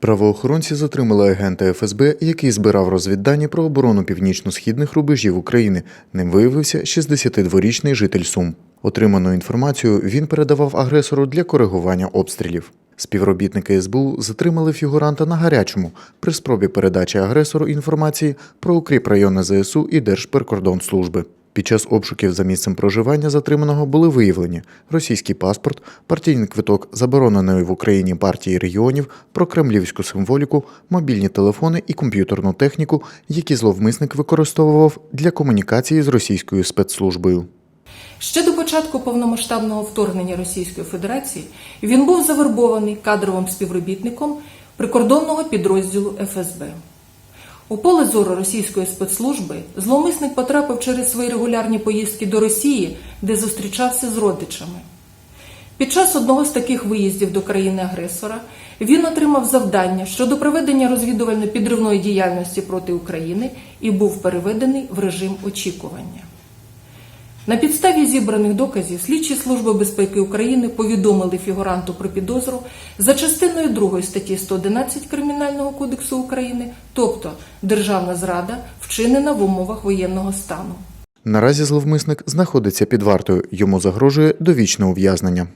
Правоохоронці затримали агента ФСБ, який збирав розвіддані про оборону північно-східних рубежів України. Ним виявився 62-річний житель Сум. Отриману інформацію він передавав агресору для коригування обстрілів. Співробітники СБУ затримали фігуранта на гарячому при спробі передачі агресору інформації про укріп райони ЗСУ і Держприкордонслужби. Під час обшуків за місцем проживання затриманого були виявлені російський паспорт, партійний квиток забороненої в Україні партії регіонів, прокремлівську символіку, мобільні телефони і комп'ютерну техніку, які зловмисник використовував для комунікації з російською спецслужбою. Ще до початку повномасштабного вторгнення Російської Федерації він був завербований кадровим співробітником прикордонного підрозділу ФСБ. У поле зору російської спецслужби зловмисник потрапив через свої регулярні поїздки до Росії, де зустрічався з родичами. Під час одного з таких виїздів до країни-агресора він отримав завдання щодо проведення розвідувально-підривної діяльності проти України і був переведений в режим очікування. На підставі зібраних доказів слідчі Служби безпеки України повідомили фігуранту про підозру за частиною 2 статті 111 Кримінального кодексу України, тобто державна зрада, вчинена в умовах воєнного стану. Наразі зловмисник знаходиться під вартою, йому загрожує довічне ув'язнення.